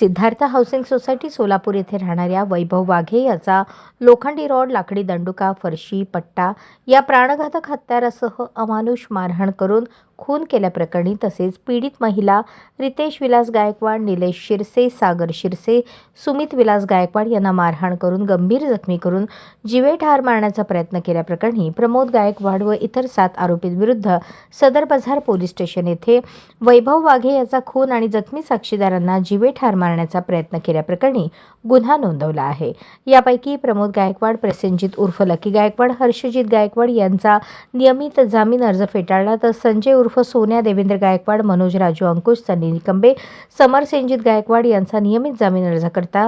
Siddharth housing society Solapur येथे राहणाऱ्या वैभव वाघे याचा लोखंडी रॉड लाकडी दंडुका फरशी पट्टा या प्राणघातक हत्यारासह अमानुष मारहाण करून खून केल्याप्रकरणी तसेच पीडित महिला रितेश विलास गायकवाड निलेश शिरसे सागर शिरसे सुमित विलास गायकवाड यांना मारहाण करून गंभीर जखमी करून जिवे ठार मारण्याचा प्रयत्न केल्याप्रकरणी प्रमोद गायकवाड व इतर सात आरोपींविरुद्ध सदर बाजार पोलीस स्टेशन येथे वैभव वाघे याचा खून आणि जखमी साक्षीदारांना जिवे ठार मारण्याचा प्रयत्न केल्याप्रकरणी गुन्हा नोंदवला आहे. यापैकी प्रमोद गायकवाड प्रसेनजित उर्फ लकी गायकवाड हर्षजित गायकवाड यांचा नियमित जामीन अर्ज फेटाळला तर संजय उर्फ सोन्या देवेंद्र गायकवाड मनोज राजू अंकुश सनी निकंबे समर सेनजित गायकवाड यांचा नियमित जामीन अर्ज करता.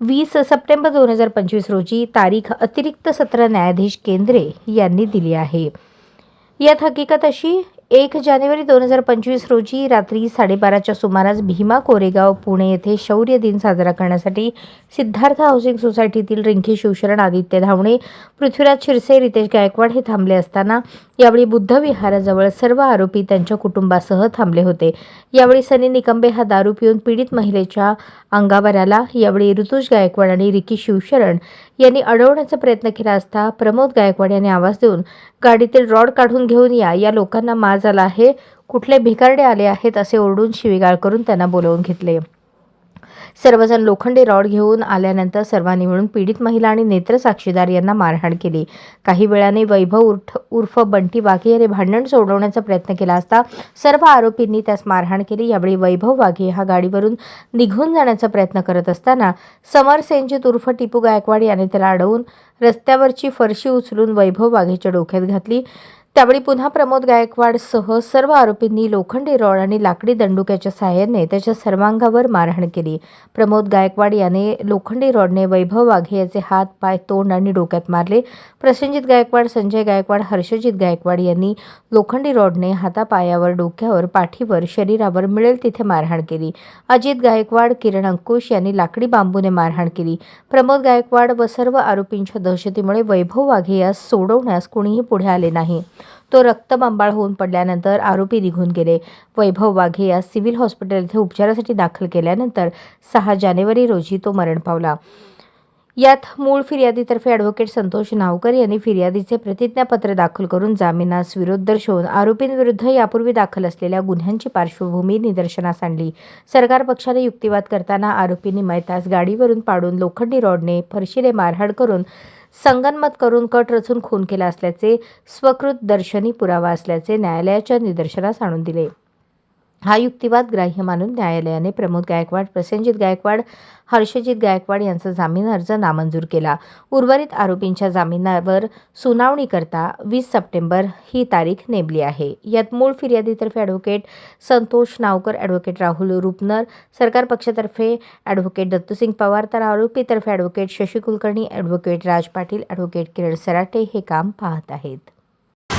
वीस सप्टेंबर दोन हजार पंचवीस रोजी तारीख अतिरिक्त सत्र न्यायाधीश केंद्रे यांनी दिली आहे. यात हकीकत अशी एक जानेवारी दोन हजार पंचवीस रोजी रात्री साडेबाराच्या सुमारास भीमा कोरेगाव पुणे येथे शौर्य दिन साजरा करण्यासाठी सिद्धार्थ हाऊसिंग सोसायटीतील रिंकी शिवशरण आदित्य धावणे पृथ्वीराज शिरसे रितेश गायकवाड हे थांबले असताना यावेळी बुद्ध विहाराजवळ सर्व आरोपी त्यांच्या कुटुंबासह थांबले होते. यावेळी सनी निकंबे हा दारू पिऊन पीडित महिलेच्या अंगावर आला. यावेळी ऋतुज गायकवाड आणि रिकी शिवशरण यांनी अडवण्याचा प्रयत्न केला असता प्रमोद गायकवाड यांनी आवाज देऊन गाडीतील रॉड काढून घेऊन या. या लोकांना काय झाला आहे. कुठले भिकारडे आले आहेत असे ओरडून शिवीगाळ करून त्यांना बोलवून घेतले. सर्वजण लोखंडी रॉड घेऊन आल्यानंतर सर्वांनी मिळून पीडित महिला आणि नेत्र साक्षीदार यांना मारहाण केली. काही वेळाने वैभव उर्फ उर्फ बंटी वाघे याने भांडण सोडवण्याचा प्रयत्न केला असता सर्व आरोपींनी त्यास मारहाण केली. यावेळी वैभव वाघे हा गाडीवरून निघून जाण्याचा प्रयत्न करत असताना समर सेनजित उर्फ टिपू गायकवाड याने त्याला अडवून रस्त्यावरची फरशी उचलून वैभव वाघेच्या डोक्यात घातली. त्यावेळी पुन्हा प्रमोद गायकवाडसह सर्व आरोपींनी लोखंडी रॉड आणि लाकडी दंडुक्याच्या सहाय्याने त्याच्या सर्वांगावर मारहाण केली. प्रमोद गायकवाड याने लोखंडी रॉडने वैभव वाघे याचे हात पाय तोंड आणि डोक्यात मारले. प्रसंजित गायकवाड संजय गायकवाड हर्षजित गायकवाड यांनी लोखंडी रॉडने हातापायावर डोक्यावर पाठीवर शरीरावर मिळेल तिथे मारहाण केली. अजित गायकवाड किरण अंकुश यांनी लाकडी बांबूने मारहाण केली. प्रमोद गायकवाड व सर्व आरोपींच्या दहशतीमुळे वैभव वाघे यास सोडवण्यास कुणीही पुढे आले नाही. तो रक्तबंबाळ होऊन पडल्यानंतर आरोपी निघून गेले. वैभव वाघे यास सिव्हिल हॉस्पिटल येथे उपचारासाठी दाखल केल्यानंतर सहा जानेवारी रोजी तो मरण पावला. यात मूळ फिर्यादीतर्फे ॲडव्होकेट संतोष नावकर यांनी फिर्यादीचे प्रतिज्ञापत्र दाखल करून जामिनास विरोध दर्शवून आरोपींविरुद्ध यापूर्वी दाखल असलेल्या गुन्ह्यांची पार्श्वभूमी निदर्शनास आणली. सरकार पक्षाने युक्तिवाद करताना आरोपींनी मैतास गाडीवरून पाडून लोखंडी रॉडने फरशीने मारहाण करून संगनमत करून कट रचून खून केला असल्याचे स्वकृत दर्शनी पुरावा असल्याचे न्यायालयाच्या निदर्शनास आणून दिले. हा युक्तिवाद ग्राह्य मानून न्यायालयाने प्रमोद गायकवाड प्रसेनजित गायकवाड हर्षजित गायकवाड यांचा जामीन अर्ज नामंजूर केला. उर्वरित आरोपींच्या जामिनावर सुनावणी करता वीस सप्टेंबर ही तारीख नेमली आहे. यात मूळ फिर्यादीतर्फे ॲडव्होकेट संतोष नावकर ॲडव्होकेट राहुल रुपनर सरकार पक्षातर्फे ॲडव्होकेट दत्तूसिंग पवार तर आरोपीतर्फे advocate Shashi Kulkarni advocate Raj Patil advocate Kiran Sarate हे काम पाहत आहेत.